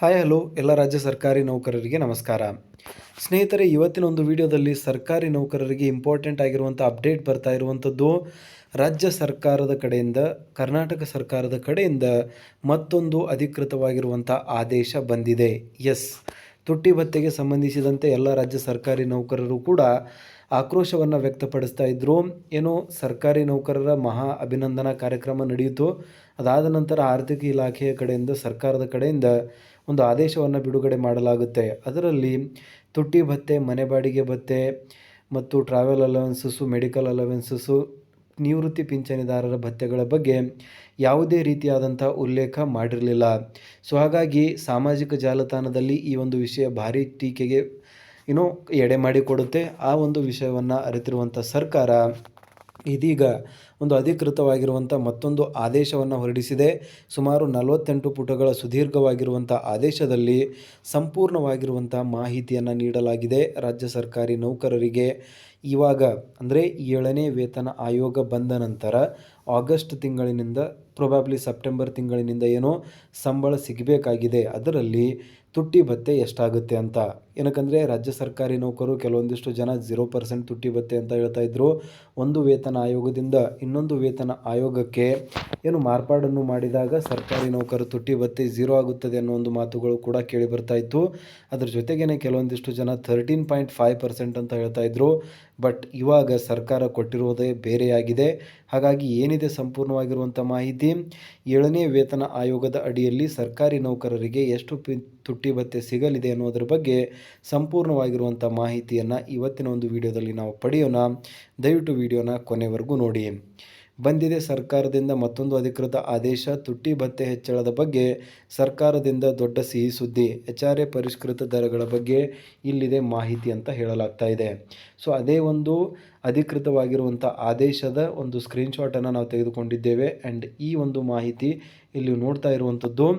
Hi hello ಎಲ್ಲ ರಾಜ್ಯ ಸರ್ಕಾರಿ ನೌಕರರಿಗೆ ನಮಸ್ಕಾರ. ಸ್ನೇಹಿತರೆ, ಇವತ್ತಿನ ಒಂದು ವಿಡಿಯೋದಲ್ಲಿ ಸರ್ಕಾರಿ ನೌಕರರಿಗೆ ಇಂಪಾರ್ಟೆಂಟ್ ಆಗಿರುವಂಥ ಅಪ್ಡೇಟ್ ಬರ್ತಾ ಇರುವಂಥದ್ದು ರಾಜ್ಯ ಸರ್ಕಾರದ ಕಡೆಯಿಂದ, ಕರ್ನಾಟಕ ಸರ್ಕಾರದ ಕಡೆಯಿಂದ ಮತ್ತೊಂದು ಅಧಿಕೃತವಾಗಿರುವಂಥ ಆದೇಶ ಬಂದಿದೆ. ಎಸ್ ತುಟ್ಟಿ ಭತ್ತೆಗೆ ಸಂಬಂಧಿಸಿದಂತೆ ಎಲ್ಲ ರಾಜ್ಯ ಸರ್ಕಾರಿ ನೌಕರರು ಕೂಡ ಆಕ್ರೋಶವನ್ನು ವ್ಯಕ್ತಪಡಿಸ್ತಾ ಇದ್ದರು ಏನು, ಸರ್ಕಾರಿ ನೌಕರರ ಮಹಾ ಅಭಿನಂದನಾ ಕಾರ್ಯಕ್ರಮ ನಡೆಯಿತು. ಅದಾದ ನಂತರ ಆರ್ಥಿಕ ಇಲಾಖೆಯ ಕಡೆಯಿಂದ, ಸರ್ಕಾರದ ಕಡೆಯಿಂದ ಒಂದು ಆದೇಶವನ್ನು ಬಿಡುಗಡೆ ಮಾಡಲಾಗುತ್ತೆ. ಅದರಲ್ಲಿ ತುಟ್ಟಿ ಭತ್ತೆ ಮನೆ ಬಾಡಿಗೆ ಭತ್ತೆ ಮತ್ತು ಟ್ರಾವೆಲ್ ಅಲವೆನ್ಸಸ್ಸು ಮೆಡಿಕಲ್ ಅಲವೆನ್ಸಸ್ಸು ನಿವೃತ್ತಿ ಪಿಂಚಣಿದಾರರ ಭತ್ಯೆಗಳ ಬಗ್ಗೆ ಯಾವುದೇ ರೀತಿಯಾದಂಥ ಉಲ್ಲೇಖ ಮಾಡಿರಲಿಲ್ಲ. ಸೊ, ಹಾಗಾಗಿ ಸಾಮಾಜಿಕ ಜಾಲತಾಣದಲ್ಲಿ ಈ ಒಂದು ವಿಷಯ ಭಾರಿ ಟೀಕೆಗೆ ಏನೋ ಎಡೆ ಮಾಡಿಕೊಡುತ್ತೆ. ಆ ಒಂದು ವಿಷಯವನ್ನು ಅರಿತಿರುವಂಥ ಸರ್ಕಾರ ಇದೀಗ ಒಂದು ಅಧಿಕೃತವಾಗಿರುವಂಥ ಮತ್ತೊಂದು ಆದೇಶವನ್ನು ಹೊರಡಿಸಿದೆ. ಸುಮಾರು ನಲವತ್ತೆಂಟು ಪುಟಗಳ ಸುದೀರ್ಘವಾಗಿರುವಂಥ ಆದೇಶದಲ್ಲಿ ಸಂಪೂರ್ಣವಾಗಿರುವಂಥ ಮಾಹಿತಿಯನ್ನು ನೀಡಲಾಗಿದೆ. ರಾಜ್ಯ ಸರ್ಕಾರಿ ನೌಕರರಿಗೆ ಇವಾಗ, ಅಂದರೆ ಏಳನೇ ವೇತನ ಆಯೋಗ ಬಂದ ನಂತರ ಆಗಸ್ಟ್ ತಿಂಗಳಿನಿಂದ ಪ್ರೊಬ್ಯಾಬ್ಲಿ ಸೆಪ್ಟೆಂಬರ್ ತಿಂಗಳಿನಿಂದ ಏನೋ ಸಂಬಳ ಸಿಗಬೇಕಾಗಿದೆ. ಅದರಲ್ಲಿ ತುಟ್ಟಿ ಭತ್ತೆ ಎಷ್ಟಾಗುತ್ತೆ ಅಂತ. ಏನಕ್ಕಂದರೆ ರಾಜ್ಯ ಸರ್ಕಾರಿ ನೌಕರು ಕೆಲವೊಂದಿಷ್ಟು ಜನ ಝೀರೋ ಪರ್ಸೆಂಟ್ ತುಟ್ಟಿ ಬತ್ತೆ ಅಂತ ಹೇಳ್ತಾ ಇದ್ದರು ಒಂದು ವೇತನ ಆಯೋಗದಿಂದ ಇನ್ನೊಂದು ವೇತನ ಆಯೋಗಕ್ಕೆ ಏನು ಮಾರ್ಪಾಡನ್ನು ಮಾಡಿದಾಗ ಸರ್ಕಾರಿ ನೌಕರು ತುಟ್ಟಿ ಭತ್ಯೆ ಝೀರೋ ಆಗುತ್ತದೆ ಅನ್ನೋ ಒಂದು ಮಾತುಗಳು ಕೂಡ ಕೇಳಿ ಬರ್ತಾ ಇತ್ತು. ಅದ್ರ ಜೊತೆಗೇ ಕೆಲವೊಂದಿಷ್ಟು ಜನ ಥರ್ಟೀನ್ ಪಾಯಿಂಟ್ ಫೈವ್ ಪರ್ಸೆಂಟ್ ಅಂತ ಹೇಳ್ತಾ ಇದ್ದರು ಬಟ್ ಇವಾಗ ಸರ್ಕಾರ ಕೊಟ್ಟಿರುವುದೇ ಬೇರೆಯಾಗಿದೆ. ಹಾಗಾಗಿ ಏನಿದೆ ಸಂಪೂರ್ಣವಾಗಿರುವಂಥ ಮಾಹಿತಿ? ಏಳನೇ ವೇತನ ಆಯೋಗದ ಅಡಿಯಲ್ಲಿ ಸರ್ಕಾರಿ ನೌಕರರಿಗೆ ಎಷ್ಟು ತುಟ್ಟಿ ಭತ್ತೆ ಸಿಗಲಿದೆ ಅನ್ನೋದ್ರ ಬಗ್ಗೆ ಸಂಪೂರ್ಣವಾಗಿರುವಂಥ ಮಾಹಿತಿಯನ್ನು ಇವತ್ತಿನ ಒಂದು ವಿಡಿಯೋದಲ್ಲಿ ನಾವು ಪಡೆಯೋಣ. ದಯವಿಟ್ಟು ವಿಡಿಯೋನ ಕೊನೆವರೆಗೂ ನೋಡಿ. ಬಂದಿದೆ ಸರ್ಕಾರದಿಂದ ಮತ್ತೊಂದು ಅಧಿಕೃತ ಆದೇಶ, ತುಟ್ಟಿ ಭತ್ತೆ ಹೆಚ್ಚಳದ ಬಗ್ಗೆ, ಸರ್ಕಾರದಿಂದ ದೊಡ್ಡ ಸಿಹಿ ಸುದ್ದಿ, ಎಚ್ ಆರ್ ಎ ಪರಿಷ್ಕೃತ ದರಗಳ ಬಗ್ಗೆ ಇಲ್ಲಿದೆ ಮಾಹಿತಿ ಅಂತ ಹೇಳಲಾಗ್ತಾ ಇದೆ. ಸೊ, ಅದೇ ಒಂದು ಅಧಿಕೃತವಾಗಿರುವಂಥ ಆದೇಶದ ಒಂದು ಸ್ಕ್ರೀನ್ಶಾಟನ್ನು ನಾವು ತೆಗೆದುಕೊಂಡಿದ್ದೇವೆ. ಆ್ಯಂಡ್ ಈ ಒಂದು ಮಾಹಿತಿ ಇಲ್ಲಿ ನೋಡ್ತಾ ಇರುವಂಥದ್ದು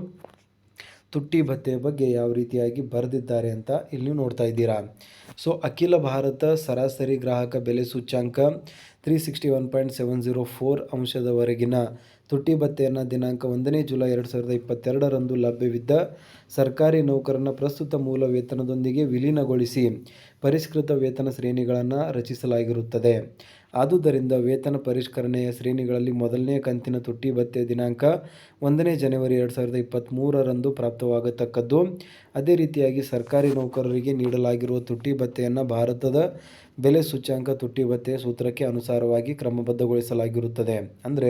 ತುಟ್ಟಿ ಭತ್ತೆ ಬಗ್ಗೆ ಯಾವ ರೀತಿಯಾಗಿ ಬರೆದಿದ್ದಾರೆ ಅಂತ ಇಲ್ಲಿ ನೋಡ್ತಾ ಇದ್ದೀರಾ. ಸೊ, ಅಖಿಲ ಭಾರತ ಸರಾಸರಿ ಗ್ರಾಹಕ ಬೆಲೆ ಸೂಚ್ಯಾಂಕ three sixty one point seven zero four ಅಂಶದವರೆಗಿನ ತುಟ್ಟಿ ಭತ್ಯೆಯನ್ನು ದಿನಾಂಕ ಒಂದನೇ ಜುಲೈ ಎರಡು ಸಾವಿರದ ಇಪ್ಪತ್ತೆರಡರಂದು ಲಭ್ಯವಿದ್ದ ಸರ್ಕಾರಿ ನೌಕರನ ಪ್ರಸ್ತುತ ಮೂಲ ವೇತನದೊಂದಿಗೆ ವಿಲೀನಗೊಳಿಸಿ ಪರಿಷ್ಕೃತ ವೇತನ ಶ್ರೇಣಿಗಳನ್ನು ರಚಿಸಲಾಗಿರುತ್ತದೆ. ಆದುದರಿಂದ ವೇತನ ಪರಿಷ್ಕರಣೆಯ ಶ್ರೇಣಿಗಳಲ್ಲಿ ಮೊದಲನೇ ಕಂತಿನ ತುಟ್ಟಿ ಭತ್ಯೆ ದಿನಾಂಕ ಒಂದನೇ ಜನವರಿ ಎರಡು ಸಾವಿರದ ಇಪ್ಪತ್ತ್ಮೂರರಂದು ಪ್ರಾಪ್ತವಾಗತಕ್ಕದ್ದು. ಅದೇ ರೀತಿಯಾಗಿ ಸರ್ಕಾರಿ ನೌಕರರಿಗೆ ನೀಡಲಾಗಿರುವ ತುಟ್ಟಿ ಭತ್ಯೆಯನ್ನು ಭಾರತದ ಬೆಲೆ ಸೂಚ್ಯಾಂಕ ತುಟ್ಟಿ ಭತ್ತೆ ಸೂತ್ರಕ್ಕೆ ಅನುಸಾರವಾಗಿ ಕ್ರಮಬದ್ಧಗೊಳಿಸಲಾಗಿರುತ್ತದೆ. ಅಂದರೆ,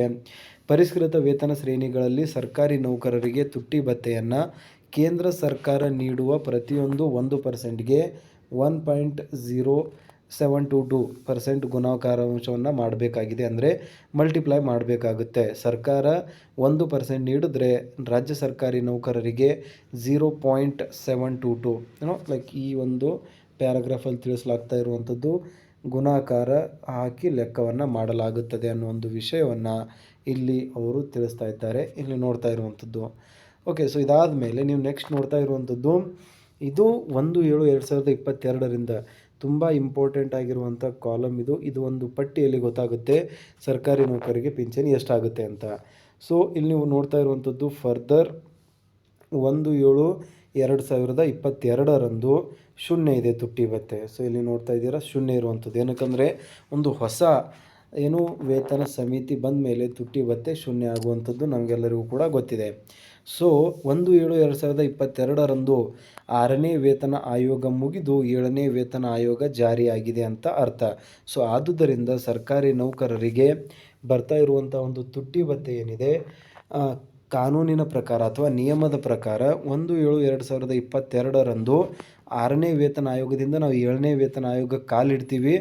ಪರಿಷ್ಕೃತ ವೇತನ ಶ್ರೇಣಿಗಳಲ್ಲಿ ಸರ್ಕಾರಿ ನೌಕರರಿಗೆ ತುಟ್ಟಿ ಭತ್ತೆಯನ್ನು ಕೇಂದ್ರ ಸರ್ಕಾರ ನೀಡುವ ಪ್ರತಿಯೊಂದು ಒಂದು ಪರ್ಸೆಂಟ್ಗೆ one point zero seven two two percent ಗುಣಾಕಾರಾಂಶವನ್ನು ಮಾಡಬೇಕಾಗಿದೆ. ಅಂದರೆ, ಮಲ್ಟಿಪ್ಲೈ ಮಾಡಬೇಕಾಗುತ್ತೆ. ಸರ್ಕಾರ ಒಂದು ಪರ್ಸೆಂಟ್ ನೀಡಿದ್ರೆ ರಾಜ್ಯ ಸರ್ಕಾರಿ ನೌಕರರಿಗೆ zero point seven two two. ಏನೋ ಲೈಕ್ ಈ ಒಂದು ಪ್ಯಾರಾಗ್ರಾಫಲ್ಲಿ ತಿಳಿಸಲಾಗ್ತಾ ಇರುವಂಥದ್ದು ಗುಣಾಕಾರ ಹಾಕಿ ಲೆಕ್ಕವನ್ನು ಮಾಡಲಾಗುತ್ತದೆ ಅನ್ನೋ ಒಂದು ವಿಷಯವನ್ನು ಇಲ್ಲಿ ಅವರು ತಿಳಿಸ್ತಾ ಇದ್ದಾರೆ. ಇಲ್ಲಿ ನೋಡ್ತಾ ಇರುವಂಥದ್ದು. ಓಕೆ ಸೊ ಇದಾದ ಮೇಲೆ ನೀವು ನೆಕ್ಸ್ಟ್ ನೋಡ್ತಾ ಇರುವಂಥದ್ದು, ಇದು ಒಂದು ಏಳು ಎರಡು ಸಾವಿರದ ಇಪ್ಪತ್ತೆರಡರಿಂದ ತುಂಬ ಇಂಪಾರ್ಟೆಂಟ್ ಆಗಿರುವಂಥ ಕಾಲಮ್ ಇದು. ಇದು ಒಂದು ಪಟ್ಟಿಯಲ್ಲಿ ಗೊತ್ತಾಗುತ್ತೆ, ಸರ್ಕಾರಿ ನೌಕರಿಗೆ ಪಿಂಚಣಿ ಎಷ್ಟಾಗುತ್ತೆ ಅಂತ. ಸೊ ಇಲ್ಲಿ ನೀವು ನೋಡ್ತಾ ಇರುವಂಥದ್ದು ಫರ್ದರ್ ಒಂದು ಏಳು ಎರಡು ಸಾವಿರದ ಇಪ್ಪತ್ತೆರಡರಂದು ಶೂನ್ಯ ಇದೆ ತುಟ್ಟಿ ಭತ್ಯೆ ಸೊ ಇಲ್ಲಿ ನೋಡ್ತಾ ಇದ್ದೀರಾ, ಶೂನ್ಯ ಇರುವಂಥದ್ದು. ಏನಕ್ಕಂದರೆ, ಒಂದು ಹೊಸ, ಏನು, ವೇತನ ಸಮಿತಿ ಬಂದ ಮೇಲೆ ತುಟ್ಟಿ ಭತ್ಯೆ ಶೂನ್ಯ ಆಗುವಂಥದ್ದು ನಮಗೆಲ್ಲರಿಗೂ ಕೂಡ ಗೊತ್ತಿದೆ. ಸೊ ಒಂದು ಏಳು ಎರಡು ಸಾವಿರದ ಇಪ್ಪತ್ತೆರಡರಂದು ಆರನೇ ವೇತನ ಆಯೋಗ ಮುಗಿದು ಏಳನೇ ವೇತನ ಆಯೋಗ ಜಾರಿಯಾಗಿದೆ ಅಂತ ಅರ್ಥ. ಸೊ ಆದುದರಿಂದ ಸರ್ಕಾರಿ ನೌಕರರಿಗೆ ಬರ್ತಾ ಇರುವಂಥ ಒಂದು ತುಟ್ಟಿ ಭತ್ಯೆ ಏನಿದೆ ಕಾನೂನಿನ ಪ್ರಕಾರ ಅಥವಾ ನಿಯಮದ ಪ್ರಕಾರ ಒಂದು ಏಳು ಎರಡು ಸಾವಿರದ ಇಪ್ಪತ್ತೆರಡರಂದು ಆರನೇ ವೇತನ ಆಯೋಗದಿಂದ ನಾವು ಏಳನೇ ವೇತನ ಆಯೋಗಕ್ಕೆ ಕಾಲಿಡ್ತೀವಿ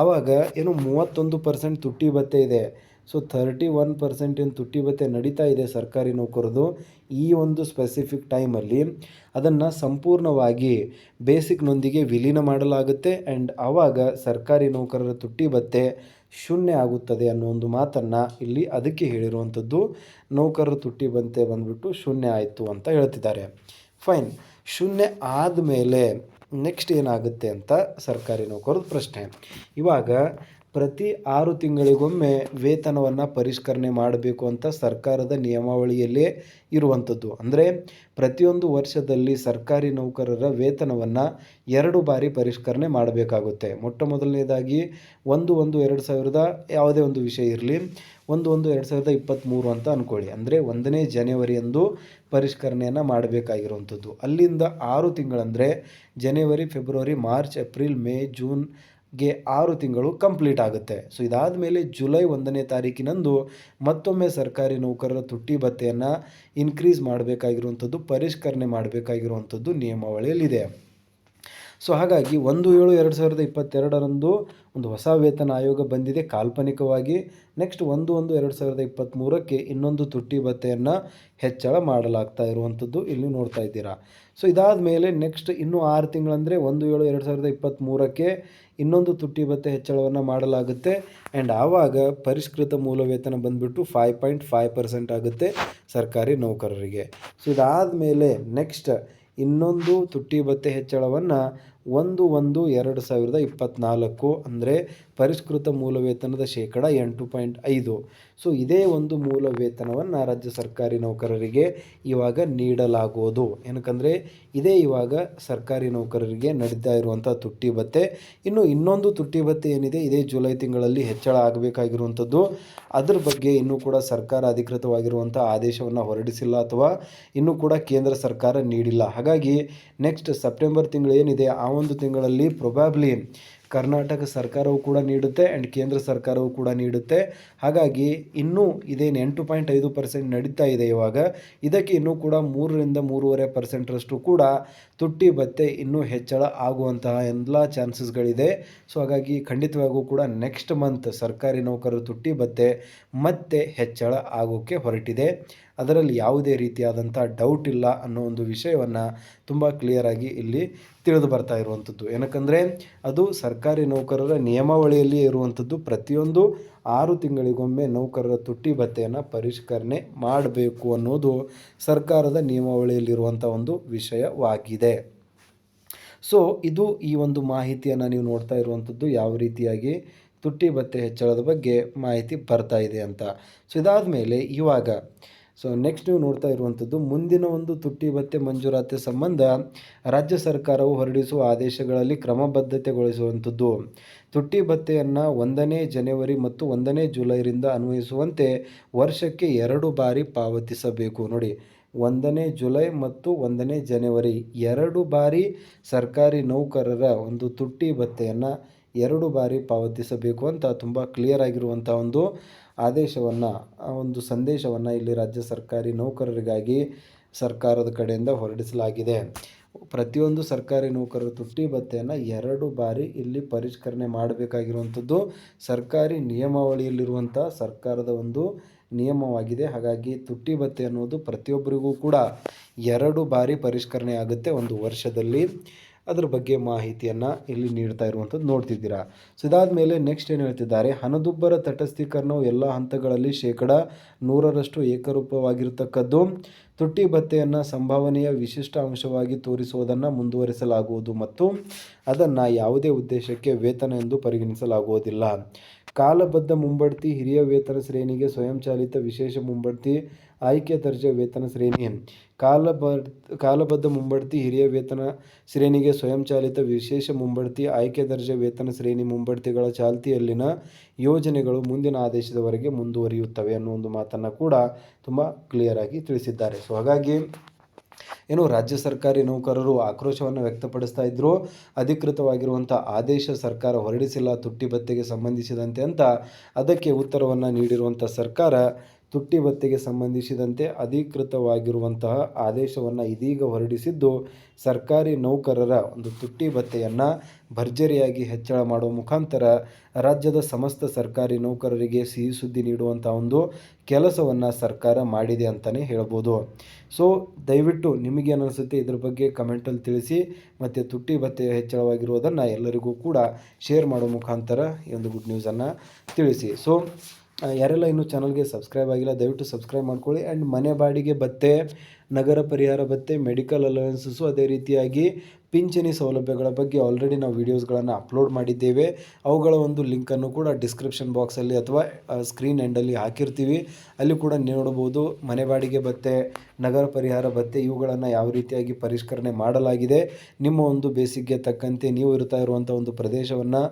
ಆವಾಗ ಏನು ಮೂವತ್ತೊಂದು ಪರ್ಸೆಂಟ್ ತುಟ್ಟಿ ಭತ್ಯೆ ಇದೆ. ಸೊ ಥರ್ಟಿ ಒನ್ ಪರ್ಸೆಂಟ್ ಏನು ತುಟ್ಟಿ ಭತ್ತೆ ನಡೀತಾ ಇದೆ ಸರ್ಕಾರಿ ನೌಕರದು ಈ ಒಂದು ಸ್ಪೆಸಿಫಿಕ್ ಟೈಮಲ್ಲಿ. ಅದನ್ನು ಸಂಪೂರ್ಣವಾಗಿ ಬೇಸಿಕ್ನೊಂದಿಗೆ ವಿಲೀನ ಮಾಡಲಾಗುತ್ತೆ ಆ್ಯಂಡ್ ಆವಾಗ ಸರ್ಕಾರಿ ನೌಕರರ ತುಟ್ಟಿ ಭತ್ತೆ ಶೂನ್ಯ ಆಗುತ್ತದೆ ಅನ್ನೋ ಒಂದು ಮಾತನ್ನು ಇಲ್ಲಿ ಅದಕ್ಕೆ ಹೇಳಿರುವಂಥದ್ದು. ನೌಕರರ ತುಟ್ಟಿ ಭತ್ಯೆ ಬಂದ್ಬಿಟ್ಟು ಶೂನ್ಯ ಆಯಿತು ಅಂತ ಹೇಳ್ತಿದ್ದಾರೆ. ಫೈನ್. ಶೂನ್ಯ ಆದಮೇಲೆ ನೆಕ್ಸ್ಟ್ ಏನಾಗುತ್ತೆ ಅಂತ ಸರ್ಕಾರಿ ನೌಕರದ ಪ್ರಶ್ನೆ. ಇವಾಗ ಪ್ರತಿ ಆರು ತಿಂಗಳಿಗೊಮ್ಮೆ ವೇತನವನ್ನು ಪರಿಷ್ಕರಣೆ ಮಾಡಬೇಕು ಅಂತ ಸರ್ಕಾರದ ನಿಯಮಾವಳಿಯಲ್ಲೇ ಇರುವಂಥದ್ದು. ಅಂದರೆ ಪ್ರತಿಯೊಂದು ವರ್ಷದಲ್ಲಿ ಸರ್ಕಾರಿ ನೌಕರರ ವೇತನವನ್ನು ಎರಡು ಬಾರಿ ಪರಿಷ್ಕರಣೆ ಮಾಡಬೇಕಾಗುತ್ತೆ. ಮೊಟ್ಟ ಮೊದಲನೇದಾಗಿ ಒಂದು ಒಂದು ಎರಡು ಸಾವಿರದ ಯಾವುದೇ ಒಂದು ವಿಷಯ ಇರಲಿ, ಒಂದು ಒಂದು ಎರಡು ಸಾವಿರದ ಇಪ್ಪತ್ತ್ಮೂರು ಅಂತ ಅಂದ್ಕೊಳ್ಳಿ ಅಂದರೆ ಒಂದನೇ ಜನವರಿಯಂದು ಪರಿಷ್ಕರಣೆಯನ್ನು ಮಾಡಬೇಕಾಗಿರುವಂಥದ್ದು. ಅಲ್ಲಿಂದ ಆರು ತಿಂಗಳಂದರೆ January, February, March, April, May, June ಗೆ ಆರು ತಿಂಗಳು ಕಂಪ್ಲೀಟ್ ಆಗುತ್ತೆ. ಸೊ, ಇದಾದ ಮೇಲೆ ಜುಲೈ ಒಂದನೇ ತಾರೀಕಿನಂದು ಮತ್ತೊಮ್ಮೆ ಸರ್ಕಾರಿ ನೌಕರರ ತುಟ್ಟಿ ಭತ್ಯೆಯನ್ನು ಇನ್ಕ್ರೀಸ್ ಮಾಡಬೇಕಾಗಿರುವಂಥದ್ದು, ಪರಿಷ್ಕರಣೆ ಮಾಡಬೇಕಾಗಿರುವಂಥದ್ದು ನಿಯಮಾವಳಿಯಲ್ಲಿದೆ. ಸೊ ಹಾಗಾಗಿ ಒಂದು ಏಳು ಎರಡು ಸಾವಿರದ ಇಪ್ಪತ್ತೆರಡರಂದು ಒಂದು ಹೊಸ ವೇತನ ಆಯೋಗ ಬಂದಿದೆ ಕಾಲ್ಪನಿಕವಾಗಿ. ನೆಕ್ಸ್ಟ್ ಒಂದು ಒಂದು ಎರಡು ಸಾವಿರದ ಇಪ್ಪತ್ತ್ಮೂರಕ್ಕೆ ಇನ್ನೊಂದು ತುಟ್ಟಿ ಭತ್ತೆಯನ್ನು ಹೆಚ್ಚಳ ಮಾಡಲಾಗ್ತಾ ಇರುವಂಥದ್ದು ಇಲ್ಲಿ ನೋಡ್ತಾ ಇದ್ದೀರಾ. ಸೊ ಇದಾದ ಮೇಲೆ ನೆಕ್ಸ್ಟ್ ಇನ್ನೂ ಆರು ತಿಂಗಳಂದರೆ ಒಂದು ಏಳು ಎರಡು ಸಾವಿರದ ಇಪ್ಪತ್ತ್ಮೂರಕ್ಕೆ ಇನ್ನೊಂದು ತುಟ್ಟಿ ಭತ್ತೆ ಹೆಚ್ಚಳವನ್ನು ಮಾಡಲಾಗುತ್ತೆ. ಆ್ಯಂಡ್ ಆವಾಗ ಪರಿಷ್ಕೃತ ಮೂಲ ವೇತನ ಬಂದುಬಿಟ್ಟು ಫೈವ್ ಪಾಯಿಂಟ್ ಫೈವ್ ಪರ್ಸೆಂಟ್ ಆಗುತ್ತೆ ಸರ್ಕಾರಿ ನೌಕರರಿಗೆ. ಸೊ ಇದಾದ ಮೇಲೆ ನೆಕ್ಸ್ಟ್ ಇನ್ನೊಂದು ತುಟ್ಟಿ ಭತ್ತೆ ಹೆಚ್ಚಳವನ್ನು ಒಂದು ಒಂದು ಎರಡು ಸಾವಿರದ ಇಪ್ಪತ್ತ್ನಾಲ್ಕು ಅಂದರೆ ಪರಿಷ್ಕೃತ ಮೂಲ ವೇತನದ ಶೇಕಡ ಎಂಟು ಪಾಯಿಂಟ್ ಐದು. ಸೊ, ಇದೇ ಒಂದು ಮೂಲ ವೇತನವನ್ನು ರಾಜ್ಯ ಸರ್ಕಾರಿ ನೌಕರರಿಗೆ ಇವಾಗ ನೀಡಲಾಗುವುದು. ಏನಕ್ಕಂದರೆ, ಇದೇ ಇವಾಗ ಸರ್ಕಾರಿ ನೌಕರರಿಗೆ ನಡೀತಾ ಇರುವಂಥ ತುಟ್ಟಿ ಭತ್ತೆ. ಇನ್ನು ಇನ್ನೊಂದು ತುಟ್ಟಿ ಭತ್ತೆ ಏನಿದೆ, ಇದೇ ಜುಲೈ ತಿಂಗಳಲ್ಲಿ ಹೆಚ್ಚಳ ಆಗಬೇಕಾಗಿರುವಂಥದ್ದು. ಅದರ ಬಗ್ಗೆ ಇನ್ನೂ ಕೂಡ ಸರ್ಕಾರ ಅಧಿಕೃತವಾಗಿರುವಂಥ ಆದೇಶವನ್ನು ಹೊರಡಿಸಿಲ್ಲ ಅಥವಾ ಇನ್ನೂ ಕೂಡ ಕೇಂದ್ರ ಸರ್ಕಾರ ನೀಡಿಲ್ಲ. ಹಾಗಾಗಿ ನೆಕ್ಸ್ಟ್ ಸೆಪ್ಟೆಂಬರ್ ತಿಂಗಳು ಏನಿದೆ ಒಂದು ತಿಂಗಳಲ್ಲಿ ಪ್ರೊಬ್ಯಾಬ್ಲಿ ಕರ್ನಾಟಕ ಸರ್ಕಾರವು ಕೂಡ ನೀಡುತ್ತೆ ಆ್ಯಂಡ್ ಕೇಂದ್ರ ಸರ್ಕಾರವು ಕೂಡ ನೀಡುತ್ತೆ. ಹಾಗಾಗಿ ಇನ್ನೂ ಇದೇನು ಎಂಟು ಪಾಯಿಂಟ್ ಐದು ಪರ್ಸೆಂಟ್ ನಡೀತಾ ಇದೆ ಇವಾಗ. ಇದಕ್ಕೆ ಇನ್ನೂ ಕೂಡ ಮೂರರಿಂದ ಮೂರುವರೆ ಪರ್ಸೆಂಟ್ರಷ್ಟು ಕೂಡ ತುಟ್ಟಿ ಬತ್ತೆ ಇನ್ನೂ ಹೆಚ್ಚಳ ಆಗುವಂತಹ ಎಲ್ಲ ಚಾನ್ಸಸ್ಗಳಿದೆ ಸೊ ಹಾಗಾಗಿ ಖಂಡಿತವಾಗೂ ಕೂಡ ನೆಕ್ಸ್ಟ್ ಮಂತ್ ಸರ್ಕಾರಿ ನೌಕರರು ತುಟ್ಟಿ ಭತ್ಯೆ ಮತ್ತೆ ಹೆಚ್ಚಳ ಆಗೋಕ್ಕೆ ಹೊರಟಿದೆ. ಅದರಲ್ಲಿ ಯಾವುದೇ ರೀತಿಯಾದಂಥ ಡೌಟ್ ಇಲ್ಲ ಅನ್ನೋ ಒಂದು ವಿಷಯವನ್ನು ತುಂಬ ಕ್ಲಿಯರಾಗಿ ಇಲ್ಲಿ ತಿಳಿದು ಬರ್ತಾ ಇರುವಂಥದ್ದು. ಏನಕ್ಕಂದರೆ ಅದು ಸರ್ಕಾರಿ ನೌಕರರ ನಿಯಮಾವಳಿಯಲ್ಲಿ ಇರುವಂಥದ್ದು. ಪ್ರತಿಯೊಂದು ಆರು ತಿಂಗಳಿಗೊಮ್ಮೆ ನೌಕರರ ತುಟ್ಟಿ ಭತ್ತೆಯನ್ನು ಪರಿಷ್ಕರಣೆ ಮಾಡಬೇಕು ಅನ್ನೋದು ಸರ್ಕಾರದ ನಿಯಮಾವಳಿಯಲ್ಲಿರುವಂಥ ಒಂದು ವಿಷಯವಾಗಿದೆ. ಸೊ ಇದು ಈ ಒಂದು ಮಾಹಿತಿಯನ್ನು ನೀವು ನೋಡ್ತಾ ಇರುವಂಥದ್ದು ಯಾವ ರೀತಿಯಾಗಿ? ತುಟ್ಟಿ ಭತ್ತೆ ಹೆಚ್ಚಳದ ಬಗ್ಗೆ ಮಾಹಿತಿ ಬರ್ತಾ ಇದೆ ಅಂತ. ಸೊ ಇದಾದ ಮೇಲೆ ಇವಾಗ ಸೊ ನೆಕ್ಸ್ಟ್ ನೀವು ನೋಡ್ತಾ ಇರುವಂಥದ್ದು ಮುಂದಿನ ಒಂದು ತುಟ್ಟಿ ಭತ್ತೆ ಮಂಜೂರಾತಿ ಸಂಬಂಧ ರಾಜ್ಯ ಸರ್ಕಾರವು ಹೊರಡಿಸುವ ಆದೇಶಗಳಲ್ಲಿ ಕ್ರಮಬದ್ಧತೆಗೊಳಿಸುವಂಥದ್ದು. ತುಟ್ಟಿ ಭತ್ತೆಯನ್ನು ಒಂದನೇ ಜನವರಿ ಮತ್ತು ಒಂದನೇ ಜುಲೈರಿಂದ ಅನ್ವಯಿಸುವಂತೆ ವರ್ಷಕ್ಕೆ ಎರಡು ಬಾರಿ ಪಾವತಿಸಬೇಕು. ನೋಡಿ, ಒಂದನೇ ಜುಲೈ ಮತ್ತು ಒಂದನೇ ಜನವರಿ ಎರಡು ಬಾರಿ ಸರ್ಕಾರಿ ನೌಕರರ ಒಂದು ತುಟ್ಟಿ ಭತ್ಯೆಯನ್ನು ಎರಡು ಬಾರಿ ಪಾವತಿಸಬೇಕು ಅಂತ ತುಂಬ ಕ್ಲಿಯರ್ ಆಗಿರುವಂಥ ಒಂದು ಆದೇಶವನ್ನು ಒಂದು ಸಂದೇಶವನ್ನು ಇಲ್ಲಿ ರಾಜ್ಯ ಸರ್ಕಾರಿ ನೌಕರರಿಗಾಗಿ ಸರ್ಕಾರದ ಕಡೆಯಿಂದ ಹೊರಡಿಸಲಾಗಿದೆ. ಪ್ರತಿಯೊಂದು ಸರ್ಕಾರಿ ನೌಕರರ ತುಟ್ಟಿ ಭತ್ತೆಯನ್ನು ಎರಡು ಬಾರಿ ಇಲ್ಲಿ ಪರಿಷ್ಕರಣೆ ಮಾಡಬೇಕಾಗಿರುವಂಥದ್ದು ಸರ್ಕಾರಿ ನಿಯಮಾವಳಿಯಲ್ಲಿರುವಂಥ ಸರ್ಕಾರದ ಒಂದು ನಿಯಮವಾಗಿದೆ. ಹಾಗಾಗಿ ತುಟ್ಟಿ ಭತ್ತೆ ಅನ್ನೋದು ಪ್ರತಿಯೊಬ್ಬರಿಗೂ ಕೂಡ ಎರಡು ಬಾರಿ ಪರಿಷ್ಕರಣೆ ಆಗುತ್ತೆ ಒಂದು ವರ್ಷದಲ್ಲಿ. ಅದ್ರ ಬಗ್ಗೆ ಮಾಹಿತಿಯನ್ನು ಇಲ್ಲಿ ನೀಡ್ತಾ ಇರುವಂಥದ್ದು ನೋಡ್ತಿದ್ದೀರಾ. ಸೊ ಇದಾದ ಮೇಲೆ ನೆಕ್ಸ್ಟ್ ಏನು ಹೇಳ್ತಿದ್ದಾರೆ? ಹಣದುಬ್ಬರ ತಟಸ್ಥೀಕರಣವು ಎಲ್ಲ ಹಂತಗಳಲ್ಲಿ ಶೇಕಡ ನೂರರಷ್ಟು ಏಕರೂಪವಾಗಿರತಕ್ಕದ್ದು. ತುಟ್ಟಿ ಭತ್ತೆಯನ್ನು ಸಂಭಾವನೆಯ ವಿಶಿಷ್ಟ ಅಂಶವಾಗಿ ತೋರಿಸುವುದನ್ನು ಮುಂದುವರಿಸಲಾಗುವುದು ಮತ್ತು ಅದನ್ನು ಯಾವುದೇ ಉದ್ದೇಶಕ್ಕೆ ವೇತನ ಎಂದು ಪರಿಗಣಿಸಲಾಗುವುದಿಲ್ಲ. ಕಾಲಬದ್ಧ ಮುಂಬಡ್ತಿ ಹಿರಿಯ ವೇತನ ಶ್ರೇಣಿಗೆ ಸ್ವಯಂಚಾಲಿತ ವಿಶೇಷ ಮುಂಬಡ್ತಿ ಆಯ್ಕೆ ದರ್ಜೆ ವೇತನ ಶ್ರೇಣಿ ಕಾಲಬ ಕಾಲಬದ್ಧ ಮುಂಬಡ್ತಿ ಹಿರಿಯ ವೇತನ ಶ್ರೇಣಿಗೆ ಸ್ವಯಂಚಾಲಿತ ವಿಶೇಷ ಮುಂಬಡ್ತಿ ಆಯ್ಕೆ ದರ್ಜೆ ವೇತನ ಶ್ರೇಣಿ ಮುಂಬಡ್ತಿಗಳ ಚಾಲ್ತಿಯಲ್ಲಿನ ಯೋಜನೆಗಳು ಮುಂದಿನ ಆದೇಶದವರೆಗೆ ಮುಂದುವರಿಯುತ್ತವೆ ಅನ್ನೋ ಒಂದು ಮಾತನ್ನು ಕೂಡ ತುಂಬ ಕ್ಲಿಯರಾಗಿ ತಿಳಿಸಿದ್ದಾರೆ. ಸೊ ಹಾಗಾಗಿ ಏನು ರಾಜ್ಯ ಸರ್ಕಾರಿ ನೌಕರರು ಆಕ್ರೋಶವನ್ನು ವ್ಯಕ್ತಪಡಿಸ್ತಾ ಇದ್ದರು ಅಧಿಕೃತವಾಗಿರುವಂಥ ಆದೇಶ ಸರ್ಕಾರ ಹೊರಡಿಸಿಲ್ಲ ತುಟ್ಟಿ ಭತ್ಯೆಗೆ ಸಂಬಂಧಿಸಿದಂತೆ ಅಂತ ಅದಕ್ಕೆ ಉತ್ತರವನ್ನು ನೀಡಿರುವಂಥ ಸರ್ಕಾರ ತುಟ್ಟಿ ಭತ್ತೆಗೆ ಸಂಬಂಧಿಸಿದಂತೆ ಅಧಿಕೃತವಾಗಿರುವಂತಹ ಆದೇಶವನ್ನು ಇದೀಗ ಹೊರಡಿಸಿದ್ದು, ಸರ್ಕಾರಿ ನೌಕರರ ಒಂದು ತುಟ್ಟಿ ಭತ್ತೆಯನ್ನು ಭರ್ಜರಿಯಾಗಿ ಹೆಚ್ಚಳ ಮಾಡುವ ಮುಖಾಂತರ ರಾಜ್ಯದ ಸಮಸ್ತ ಸರ್ಕಾರಿ ನೌಕರರಿಗೆ ಸಿಹಿ ಸುದ್ದಿ ನೀಡುವಂಥ ಒಂದು ಕೆಲಸವನ್ನು ಸರ್ಕಾರ ಮಾಡಿದೆ ಅಂತಲೇ ಹೇಳ್ಬೋದು. ಸೊ ದಯವಿಟ್ಟು ನಿಮಗೇನು ಅನಿಸುತ್ತೆ ಇದ್ರ ಬಗ್ಗೆ ಕಮೆಂಟಲ್ಲಿ ತಿಳಿಸಿ, ಮತ್ತು ತುಟ್ಟಿ ಭತ್ತೆ ಹೆಚ್ಚಳವಾಗಿರುವುದನ್ನು ಎಲ್ಲರಿಗೂ ಕೂಡ ಶೇರ್ ಮಾಡೋ ಮುಖಾಂತರ ಈ ಒಂದು ಗುಡ್ ನ್ಯೂಸನ್ನು ತಿಳಿಸಿ. ಸೊ ಯಾರೆಲ್ಲ ಇನ್ನೂ ಚಾನಲ್ಗೆ ಸಬ್ಸ್ಕ್ರೈಬ್ ಆಗಿಲ್ಲ, ದಯವಿಟ್ಟು ಸಬ್ಸ್ಕ್ರೈಬ್ ಮಾಡ್ಕೊಳ್ಳಿ. ಆ್ಯಂಡ್ ಮನೆ ಬಾಡಿಗೆ ಭತ್ತೆ, ನಗರ ಪರಿಹಾರ ಭತ್ತೆ, ಮೆಡಿಕಲ್ ಅಲವೆನ್ಸಸ್ಸು ಅದೇ ರೀತಿಯಾಗಿ ಪಿಂಚಣಿ ಸೌಲಭ್ಯಗಳ ಬಗ್ಗೆ ಆಲ್ರೆಡಿ ನಾವು ವೀಡಿಯೋಸ್ಗಳನ್ನು ಅಪ್ಲೋಡ್ ಮಾಡಿದ್ದೇವೆ. ಅವುಗಳ ಒಂದು ಲಿಂಕನ್ನು ಕೂಡ ಡಿಸ್ಕ್ರಿಪ್ಷನ್ ಬಾಕ್ಸಲ್ಲಿ ಅಥವಾ ಸ್ಕ್ರೀನ್ ಎಂಡಲ್ಲಿ ಹಾಕಿರ್ತೀವಿ. ಅಲ್ಲಿ ಕೂಡ ನೋಡಬಹುದು ಮನೆ ಬಾಡಿಗೆ ಭತ್ತೆ, ನಗರ ಪರಿಹಾರ ಭತ್ತೆ ಇವುಗಳನ್ನು ಯಾವ ರೀತಿಯಾಗಿ ಪರಿಷ್ಕರಣೆ ಮಾಡಲಾಗಿದೆ. ನಿಮ್ಮ ಒಂದು ಬೇಸಿಗೆ ತಕ್ಕಂತೆ ನೀವು ಇರ್ತಾ ಇರುವಂಥ ಒಂದು ಪ್ರದೇಶವನ್ನು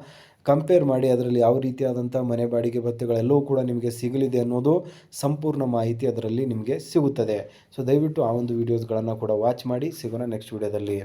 ಕಂಪೇರ್ ಮಾಡಿ ಅದರಲ್ಲಿ ಯಾವ ರೀತಿಯಾದಂಥ ಮನೆ ಬಾಡಿಗೆ ಭತ್ಯೆಗಳೆಲ್ಲವೂ ಕೂಡ ನಿಮಗೆ ಸಿಗಲಿದೆ ಅನ್ನೋದು ಸಂಪೂರ್ಣ ಮಾಹಿತಿ ಅದರಲ್ಲಿ ನಿಮಗೆ ಸಿಗುತ್ತದೆ. ಸೊ ದಯವಿಟ್ಟು ಆ ಒಂದು ವೀಡಿಯೋಸ್ಗಳನ್ನು ಕೂಡ ವಾಚ್ ಮಾಡಿ, ಸಿಗೋಣ ನೆಕ್ಸ್ಟ್ ವೀಡಿಯೋದಲ್ಲಿ